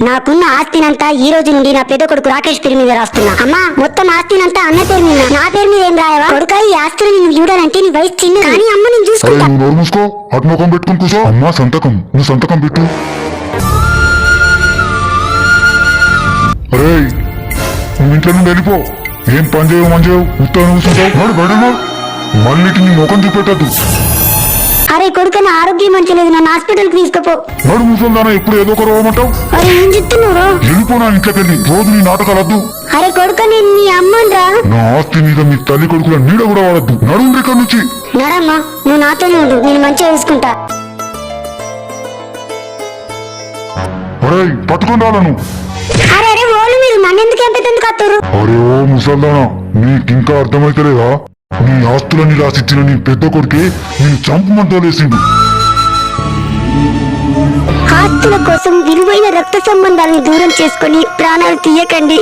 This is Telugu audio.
నాకున్న ఆస్తినంతా ఈ రోజు నుండి నా పెద్ద కొడుకు రాకేష్ పేరు మీద రాస్తున్నా. అమ్మా మొత్తం ఆస్తినంతా అన్న పేరు మీద. నా పేరు మీద ఏం రాయవా? కొడుక ఈ ఆస్తులు నేను చూడాలంటే నీ వయసు చిన్న కానీ అమ్మ నేను అరే చూసుకుంటా నువ్వు మూసుకో. అటు ముఖం పెట్టుకుని కూర్చో. అమ్మా సంతకం. నువ్వు సంతకం పెట్టు. అరే నువ్వు ఇంట్లో నుండి వెళ్ళిపో. ఏం పని చేయవు మంచి చేయవు. ఉత్తాను కూర్చుంటావు. బయట మళ్ళీ నీ ముఖం చూపెట్టద్దు అరే కొడుక నా ఆరోగ్యం మంచి లేదు. నన్ను హాస్పిటల్కి తీసుకుపో. నడు ముసల్దానా ఎప్పుడు ఏదో ఒక రోగమంటావు అరే ఏం చెప్తున్నావు? వెళ్ళిపో నా ఇంట్లోకి వెళ్ళి? రోజు నీ నాటకాలు వద్దు. అరే కొడుక నేను నీ అమ్మన్రా నా ఆస్తి మీద మీ తల్లి కొడుకుల నీడ కూడా వాడద్దు. నడుండి ఇక్కడ నుంచి. నడమ్మా నువ్వు నాతోనే ఉండు. నేను మంచిగా చూసుకుంటా. అరే పట్టుకొని రాలను అరే అరే ఓళ్ళు మీరు నన్ను ఎందుకు ఎంపెందుకు అత్తురు అరే ఓ ముసల్దానా నీకింకా అర్థమైతలేదా? నీ ఆస్తులని రాసిచ్చిన నీ పెద్ద కొడుకే నేను చంపమంటోలేసిండు ఆస్తుల కోసం విలువైన రక్త సంబంధాలను దూరం చేసుకొని ప్రాణాలు తీయకండి.